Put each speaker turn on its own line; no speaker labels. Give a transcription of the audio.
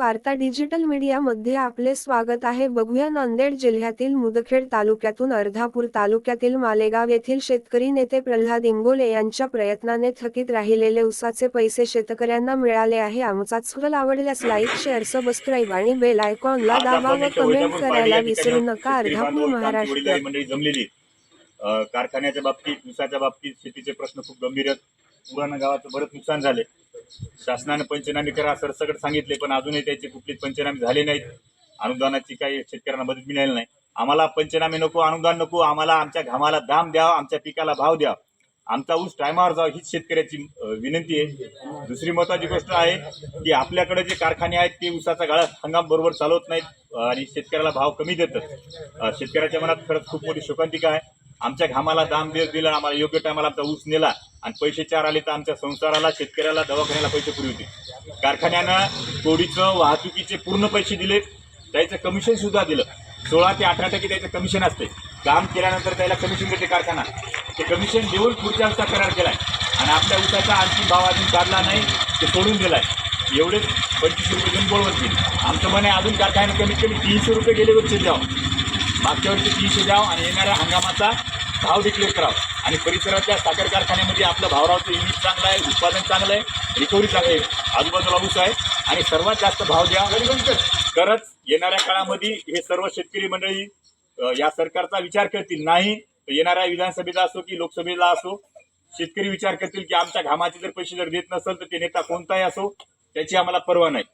वार्ता digital media मध्ये आपले स्वागत आहे. बघूया नांदेड जिल्ह्यातील मुदखेड तालुक्यातून अर्धापूर तालुक्यातील मालेगाव येथील शेतकरी नेते प्रल्हाद इंगोले यांच्या प्रयत्नाने थकीत राहिलेले उसाचे पैसे शेतकऱ्यांना मिळाले आहे. आमचा चॅनल आवडल्यास लाईक शेअर सबस्क्राईब आणि बेल आयकॉनला दाबा व कमेंट करायला विसरू नका. अर्धापूर महाराष्ट्र.
जमलेली कारखान्याच्या बाबतीत ऊसाच्या बाबतीत शेतीचे प्रश्न खूप गंभीर आहेत. पुराणा गावाचं बरंच नुकसान झाले शासनाने पंचनामे करा सरसकट सांगितले पण अजूनही त्याचे कुठलेच पंचनामे झाले नाहीत. अनुदानाची काही शेतकऱ्यांना मदत मिळाली नाही. आम्हाला पंचनामे नको अनुदान नको आम्हाला आमच्या घामाला दाम द्या आमच्या पिकाला भाव द्या आमचा ऊस टायमावर जावा हीच शेतकऱ्याची विनंती आहे. दुसरी महत्वाची गोष्ट आहे की आपल्याकडे जे कारखाने आहेत ते ऊसाचा गाळा हंगाम बरोबर चालवत नाहीत आणि शेतकऱ्याला भाव कमी देतात. शेतकऱ्याच्या मनात खरंच खूप मोठी शोकांतिका आहे. आमच्या घामाला दाम देत दिला आम्हाला योग्य टायमाला आमचा ऊस नेला. आणि पैसे चार आले तर आमच्या संसाराला शेतकऱ्याला दवाखान्याला पैसे पुरे होते कारखान्यानं तोडीचं वाहतुकीचे पूर्ण पैसे दिले त्याचं कमिशन सुद्धा दिलं. सोळा ते अठरा टक्के त्याचं कमिशन असते. काम केल्यानंतर त्याला कमिशन देते कारखाना. ते कमिशन देऊन पुढच्या उसा करार केलाय. आणि आपल्या उसाचा आणखी भाव अजून काढला नाही ते सोडून दिलाय. एवढेच पंचवीस रुपये घेऊन बोलवतील आमचं म्हणे अजून कारखान्यानं कमीत कमी तीनशे रुपये गेले वर्षी द्यावं मागच्या वर्षी तीनशे द्यावं आणि येणाऱ्या हंगामाचा भाव डिक्लेअर करावा. आणि परिसरातल्या साखर कारखान्यामध्ये आपलं भावरावचं युनिट चांगलं आहे उत्पादन चांगलं आहे रिकव्हरी चांगली आहे. आजूबाजूला ऊस आहे. आणि सर्वात जास्त भाव द्या. तरच येणाऱ्या काळामध्ये हे सर्व शेतकरी मंडळी या सरकारचा विचार करतील. नाही तर येणाऱ्या विधानसभेला असो की लोकसभेला असो शेतकरी विचार करतील की आमच्या घामाचे जर पैसे जर देत नसेल तर ते नेता कोणताही असो त्याची आम्हाला पर्वा नाही.